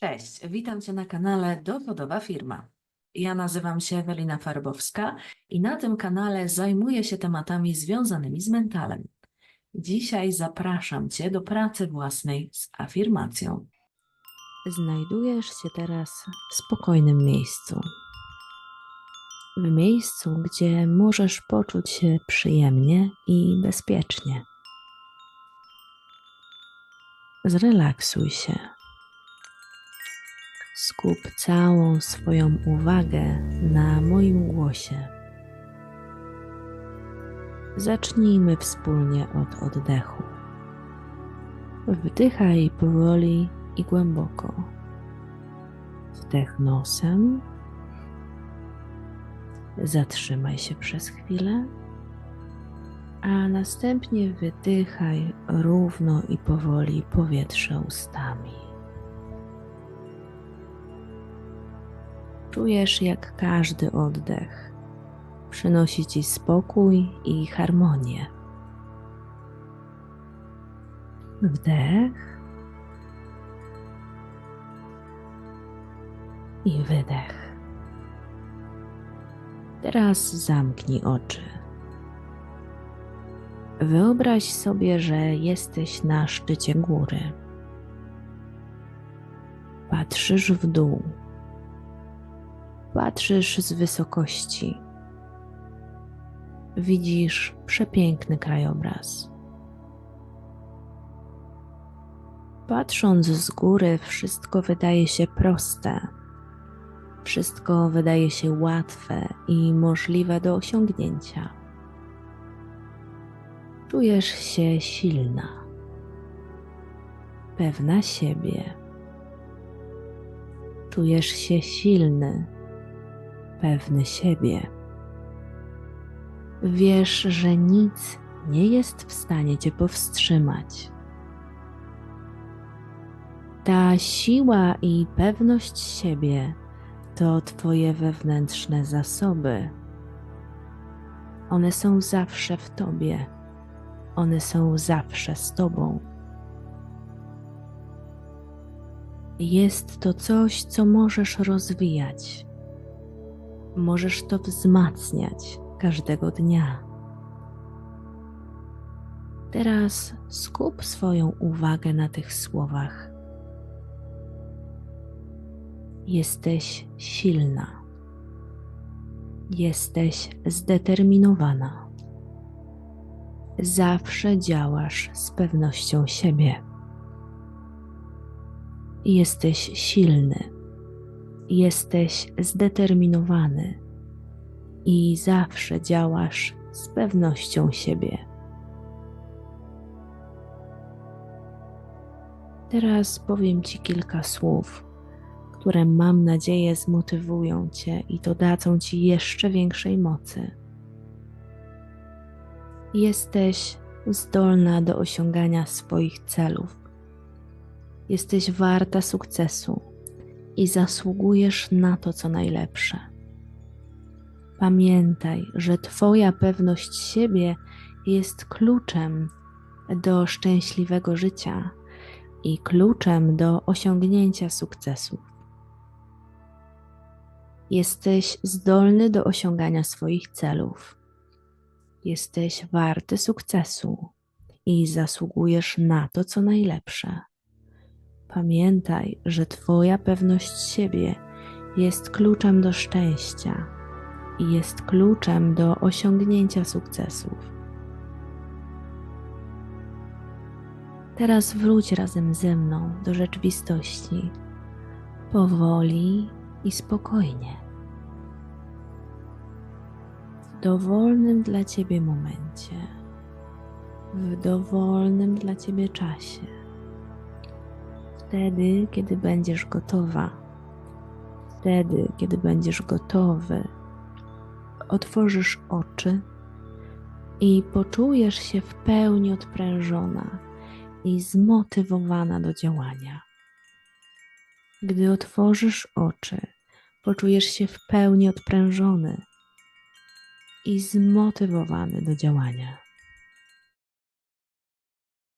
Cześć, witam Cię na kanale Dochodowa Firma. Ja nazywam się Ewelina Farbowska i na tym kanale zajmuję się tematami związanymi z mentalem. Dzisiaj zapraszam Cię do pracy własnej z afirmacją. Znajdujesz się teraz w spokojnym miejscu. W miejscu, gdzie możesz poczuć się przyjemnie i bezpiecznie. Zrelaksuj się. Skup całą swoją uwagę na moim głosie. Zacznijmy wspólnie od oddechu. Wdychaj powoli i głęboko. Wdech nosem. Zatrzymaj się przez chwilę, a następnie wydychaj równo i powoli powietrze ustami. Czujesz, jak każdy oddech przynosi ci spokój i harmonię. Wdech i wydech. Teraz zamknij oczy. Wyobraź sobie, że jesteś na szczycie góry. Patrzysz w dół patrzysz z wysokości. Widzisz przepiękny krajobraz. Patrząc z góry, wszystko wydaje się proste. Wszystko wydaje się łatwe i możliwe do osiągnięcia. Czujesz się silna, pewna siebie. Czujesz się silny, pewny siebie. Wiesz, że nic nie jest w stanie cię powstrzymać. Ta siła i pewność siebie to Twoje wewnętrzne zasoby. One są zawsze w Tobie, one są zawsze z Tobą. Jest to coś, co możesz rozwijać możesz to wzmacniać każdego dnia. Teraz skup swoją uwagę na tych słowach. Jesteś silna. Jesteś zdeterminowana. Zawsze działasz z pewnością siebie. Jesteś silny jesteś zdeterminowany i zawsze działasz z pewnością siebie. Teraz powiem Ci kilka słów, które mam nadzieję zmotywują Cię i dodadzą Ci jeszcze większej mocy. Jesteś zdolna do osiągania swoich celów. Jesteś warta sukcesu i zasługujesz na to, co najlepsze. Pamiętaj, że Twoja pewność siebie jest kluczem do szczęśliwego życia i kluczem do osiągnięcia sukcesów. Jesteś zdolny do osiągania swoich celów. Jesteś warty sukcesu i zasługujesz na to, co najlepsze. Pamiętaj, że Twoja pewność siebie jest kluczem do szczęścia i jest kluczem do osiągnięcia sukcesów. Teraz wróć razem ze mną do rzeczywistości, powoli i spokojnie. W dowolnym dla Ciebie momencie, w dowolnym dla Ciebie czasie wtedy, kiedy będziesz gotowa, wtedy, kiedy będziesz gotowy, otworzysz oczy i poczujesz się w pełni odprężona i zmotywowana do działania. Gdy otworzysz oczy, poczujesz się w pełni odprężony i zmotywowany do działania.